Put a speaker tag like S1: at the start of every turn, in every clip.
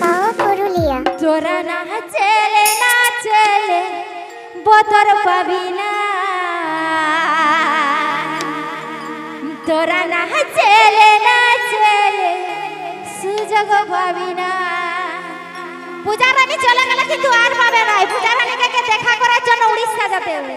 S1: Power Purulia.
S2: তোরা না চলে না চলে বোতর পাবি না তোরা না। চলে না চলে সুযোগ পাবি না। পূজা রানী চলে গেলে কিন্তু আর পাবে না। পূজা রানীকে দেখা করার জন্য উড়িষ্যা যেতে হবে।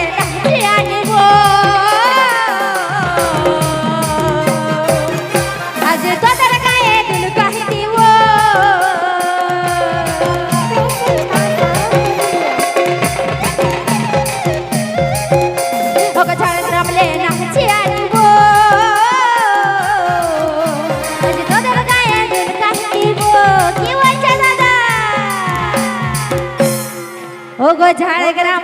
S2: আজ তোদের গায়ে দুল কাহি দিব ওগো ঝাড়গ্রাম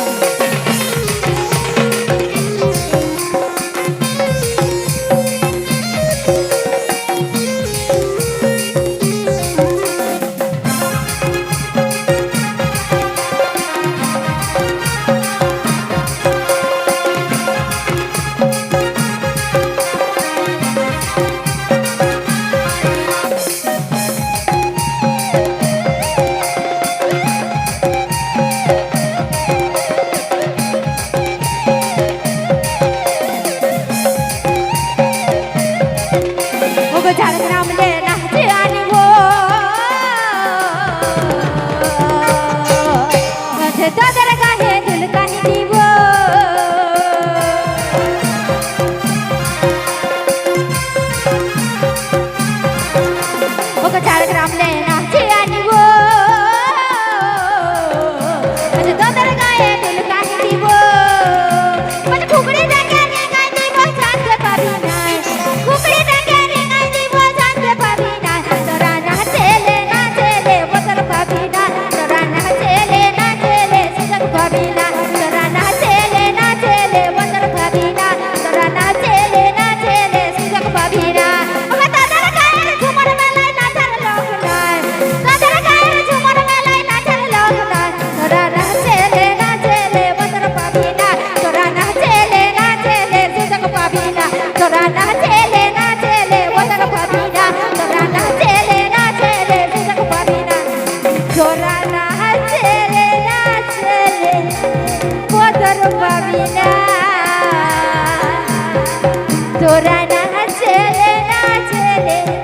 S2: তোরা না ছেলে না ছেলে